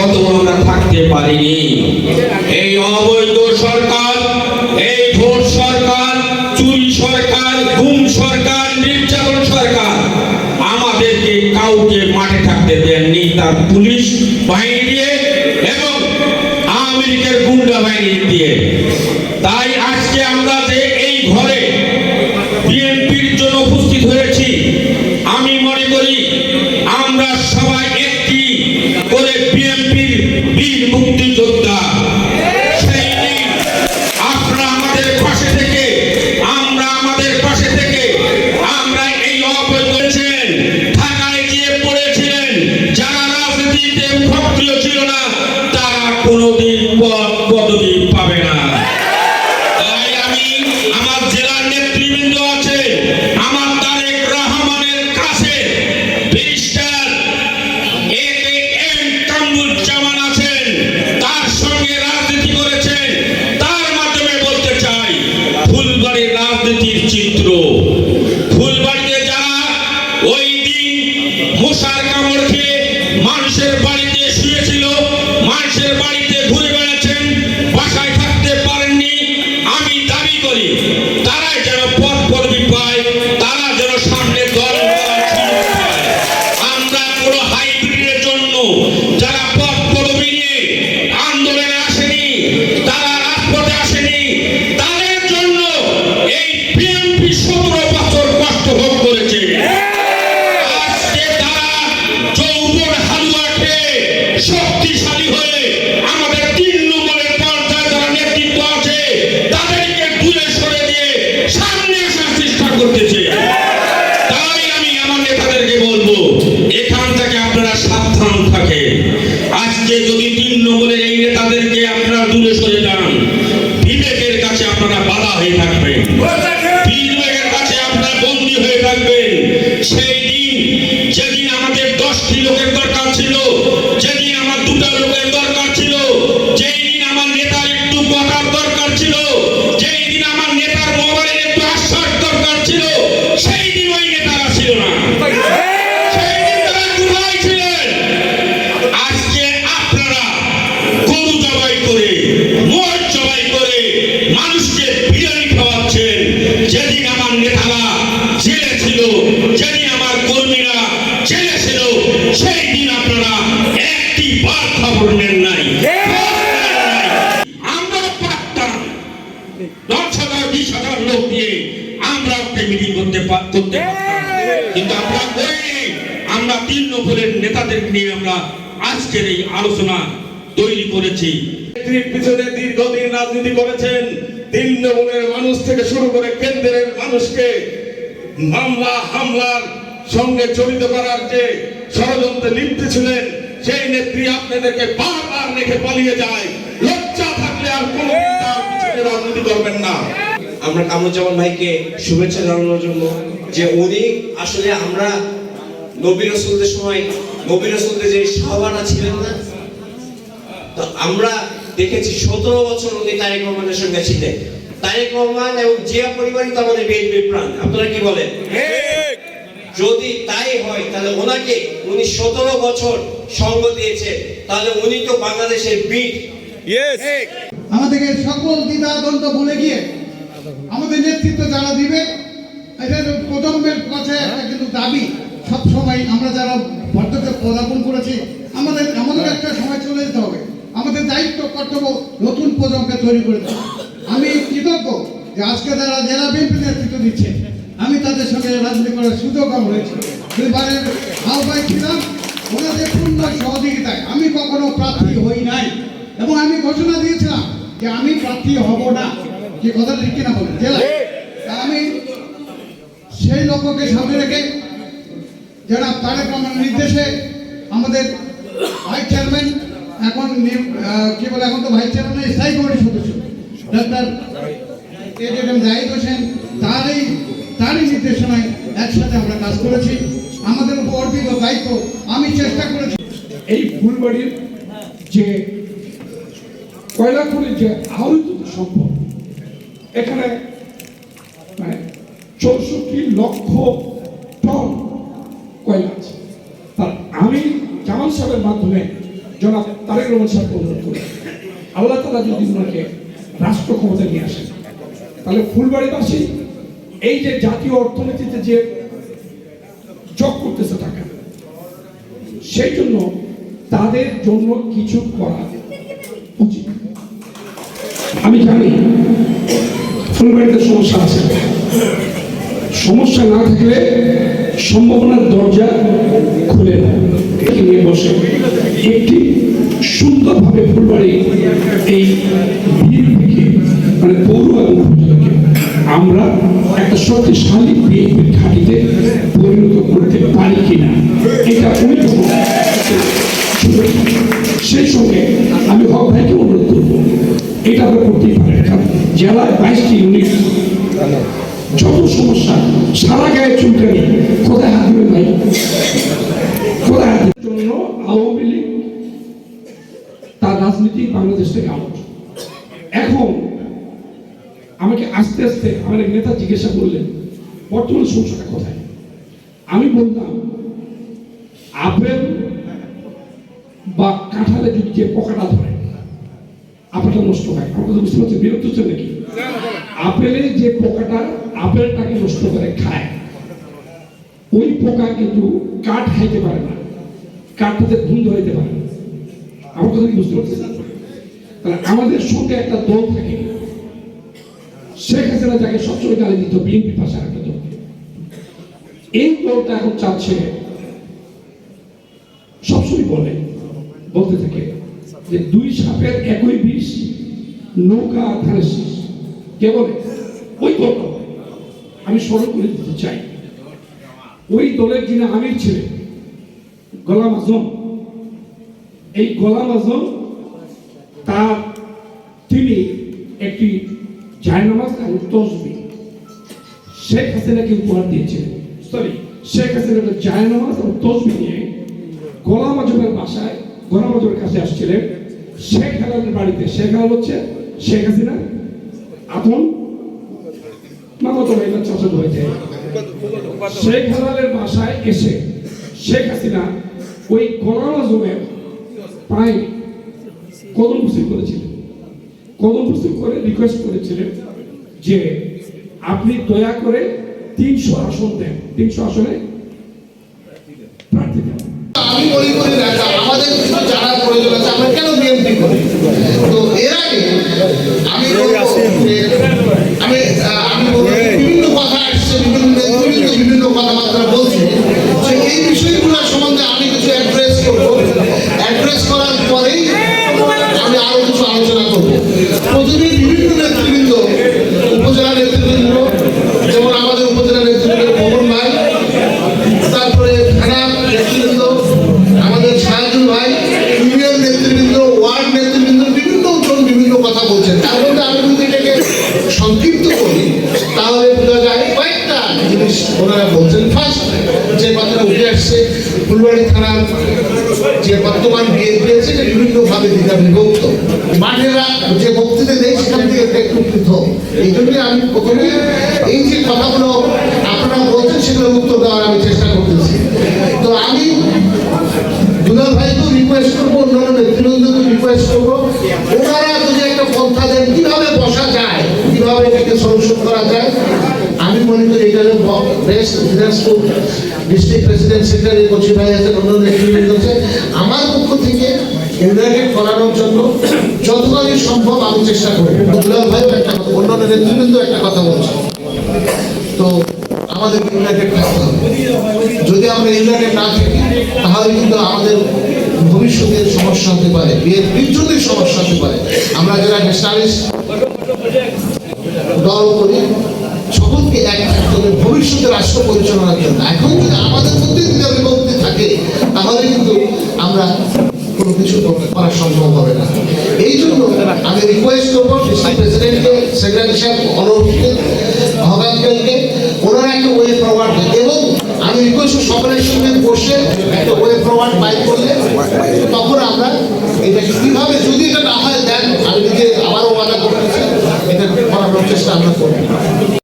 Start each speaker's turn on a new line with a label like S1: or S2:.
S1: কত আমরা থাকতে পারিনি। এই অবৈধ সরকার, এই ভোট সরকার, চুরি সরকার, গুম সরকার, নির্যাতন সরকার আমাদেরকে কাউকে মাঠে থাকতে দেননি। তার পুলিশ বাহিনী দিয়ে এবং আমেরিকার গুন্ডা বাহিনী দিয়ে। তাই আজকে আমরা যে এই ঘরে আসেনি তারা দশটি লোকের দরকার ছিল। হাজার লোক দিয়ে আমরা একটা মিটিং করতে করতে পারতাম। কিন্তু আমরা করিনি আমরা তিন নম্বরের নেতাদের নিয়ে আমরা আজকের এই আলোচনা তৈরি করেছি।
S2: পিছনে দীর্ঘদিন রাজনীতি করেছেন তৃণমূলের মানুষ থেকে শুরু করে কেন্দ্রের মানুষকে মামলা হামলার সঙ্গে জড়িত করার যে ষড়যন্ত্রে লিপ্ত ছিলেন সেই নেত্রী আপনাদেরকে বারবার রেখে পালিয়ে যায়। লজ্জা থাকলে আর কোনো পিছনে রাজনীতি করবেন না।
S3: আমরা কামরুজ্জামান ভাইকে শুভেচ্ছা জানানোর জন্য যে উনি আসলে আমরা নবী রসুলদের সময় নবী রসুলদের যে সাহাবানা ছিলেন না তো আমরা দেখেছি সতেরো বছর উনি তারেক রহমানের সঙ্গে ছিলেন। তারেক রহমান এবং জিয়া পরিবারই তো আমাদের বিএনপির প্রাণ। আপনারা কি বলেন? যদি তাই হয় তাহলে ওনাকে উনি সতেরো বছর সঙ্গ দিয়েছে তাহলে উনি তো বাংলাদেশের বীর।
S4: আমাদেরকে সকল দ্বিধা দ্বন্দ্ব ভুলে গিয়ে আমাদের নেতৃত্ব যারা দিবে প্রজন্মের কাছে একটা কিন্তু দাবি। সব সময় আমরা যারা ভদ্রকে পদার্পণ করেছি, আমাদের আমাদের একটা সময় চলে যেতে হবে। আমাদের দায়িত্ব, কর্তব্য নতুন প্রজন্মকে তৈরি করে আমি কৃতজ্ঞ যে আজকে যারা জেলা বিএনপি নেতৃত্ব দিচ্ছে, আমি তাদের সঙ্গে রাজনীতি করার সুযোগ আমার হয়েছে। দুইবারের আহ্বায়ক ছিলাম, ওনাদের পূর্ণ সহযোগিতায়। আমি কখনো প্রার্থী হই নাই। এবং আমি ঘোষণা দিয়েছিলাম যে আমি প্রার্থী হব না। যে কথা ঠিক কিনা বলেন? জেলায় আমি সেই লক্ষ্যকে সামনে রেখে যারা তারেক রহমানের নির্দেশে আমাদের ভাইস চেয়ারম্যান এখন কি বলে এখন তো ভাইস চেয়ারম্যান স্থায়ী কমিটির সদস্য ডাক্তার এম জাহিদ হোসেন তারই তারই নির্দেশনায় একসাথে আমরা কাজ করেছি। আমাদের উপর অর্পিত দায়িত্ব আমি চেষ্টা করেছি।
S5: এই ফুলবাড়ির যে কয়লা খনির যে আহরিত সম্পদ এখানে মানে চৌষট্টি লক্ষ টন কয়লা আছে। তার আমি জামাল সাহেবের মাধ্যমে জনাব তারেক রহমান সাহেবকে অনুরোধ করি। আল্লাহ তালা যদি ওনাকে রাষ্ট্র ক্ষমতা নিয়ে আসেন, তাহলে ফুলবাড়িবাসী এই যে জাতীয় অর্থনীতিতে যে যোগ করতেছে টাকা সেই জন্য তাদের জন্য কিছু করা আমি জানি ফুলবাড়িতে সমস্যা আছে। সমস্যা না থাকলে সম্ভাবনার দরজা খুলে নিয়ে বসে। একটি সুন্দরভাবে ফুলবাড়ি এই মানে পৌর এবং আমরা একটা শক্তিশালী বিএনপির ঘাঁটিতে পরিণত করতে পারি কিনা, এটা সেই সঙ্গে আমি হক ভাইকে অনুরোধ করব এটা আমরা করতেই পারি জেলায় বাইশটি ইউনিট যত সমস্যা, সারা গায়ে চুলকানি। কোথায় হাত দিবেন ভাই? কোথায় হাত জন্য আওয়ামী লীগ তার রাজনীতি বাংলাদেশ থেকে আউট এখন আমাকে আস্তে আস্তে আমার এক নেতা জিজ্ঞাসা করলেন, বর্তমান সমস্যাটা কোথায়? আমি বললাম, আপেল বা কাঁঠালে যদি যে পোকাটা ধরে আপেলটা নষ্ট হয়। আমার কথা বুঝতে পারছেন? বিরক্ত হচ্ছে নাকি? আপেলে যে পোকাটা, আপেলটাকে নষ্ট করে, খায়। ওই পোকা কিন্তু কাঠ খাইতে পারে না। কাঠটাতে ঘুম ধরাইতে পারে না। আমার কথা বুঝতে পারছেন? তাহলে আমাদের সঙ্গে একটা দল থাকে। শেখ হাসিনা যাকে সবসময় গালি দিত, বিএনপি পাশে একটা দল এই দলটা এখন চাচ্ছে, সবসময় বলে, বলতে থাকে যে দুই সাপের একই বিষ নৌকা আর ধানের শীষ। কে বলে? ওই বলে। আমি স্মরণ করে দিতে চাই। ওই দলের যিনি আমির ছিলেন, গোলাম আজম, এই গোলাম আজম, তার তিনি একটি জায়নামাজ এবং তসবি শেখ হাসিনাকে উপহার দিয়েছিলেন। সরি শেখ হাসিনা জায়নামাজ এবং তসবি নিয়ে গোলাম আজমের বাসায়, গোলাম আজমের কাছে আসছিলেন। শেখ বাড়িতে। শেখ হচ্ছে শেখ হাসিনা, আপন শেখ বাসায় এসে শেখ হাসিনা ওই পায়ে কদম করেছিলেন। কদম করে রিকোয়েস্ট করেছিলেন যে আপনি দয়া করে তিনশো আসন দেন। তিনশো আসনে প্রার্থী দেন।
S6: আমি মনে করি আমাদের কিছু জানার প্রয়োজন আছে আমরা কেন বিএনপি করি তো এর আগে আমি আমি আমি বিভিন্ন কথা আসছে বিভিন্ন নেতৃবৃন্দ বিভিন্ন কথাবার্তা বলছে। যে এই বিষয়গুলো সম্বন্ধে আমি কিছু অ্যাড্রেস করব। অ্যাড্রেস করার পরেই আমি আরও কিছু আলোচনা করব। প্রথমে বিভিন্ন ওনারা বলছেন ফার্স্ট যে কথাটা উঠে আসছে, ফুলবাড়ি থানার যে বর্তমান বিএনপি আছে, এটা বিভিন্নভাবে দ্বিধা বিভক্ত মাঠেরা যে বক্তৃতা দেয়, সেখান থেকে একটু পৃথক। এই জন্যই আমি প্রথমে এই যে কথাগুলো আপনারা বলছেন সেগুলোর উত্তর দেওয়ার আমি চেষ্টা করতেছি তো আমি দুলাল ভাইকেও রিকোয়েস্ট করব অন্যান্য নেতৃবৃন্দকেও রিকোয়েস্ট করব ওনারা যদি একটা পন্থা দেন কীভাবে বসা যায় কীভাবে এটাকে সলিউশন করা যায় আমি মনে করি এটা best Dinajpur district president secretary Kochi ভাই আছেন অন্য নেতৃবৃন্দ আছে আমার পক্ষ থেকে ইউনাইটেড করানোর জন্য যতখানি সম্ভব আমি চেষ্টা করব দুলাল ভাই একটা কথা, অন্যান্য নেতৃবৃন্দ একটা কথা বলছে। তো আমাদের ইউনাইটেড থাকতে হবে। যদি আমরা ইউনাইটেড না থাকি, তাহলে কিন্তু আমাদের ভবিষ্যতের সমস্যা হতে পারে বিয়ের বিদ্যুতের সমস্যা হতে পারে। আমরা যারা ন্যাশনালিস্ট দল করি সকলকে এক থাকতে ভবিষ্যতে রাষ্ট্র পরিচালনার জন্য। এখন যদি আমাদের মধ্যে যদি বিভক্তি থাকে, তাহলে কিন্তু আমরা কোনো কিছু করা সম্ভব হবে না। এই জন্য আমি রিকোয়েস্ট করব প্রেসিডেন্টকে সেক্রেটারি সাহেব অনুরোধকে ভগানকে ওনারা একটা ওয়ে ফরওয়ার্ড এবং আমি রিকোয়েস্ট সকলের সঙ্গে বসে একটা ওয়ে ফরওয়ার্ড বাই করলে তখন আমরা এটা কীভাবে যদি এটা না হয় দেন আমি নিজে আবারও ওয়াদা করতেছি, এটা করানোর চেষ্টা আমরা করব।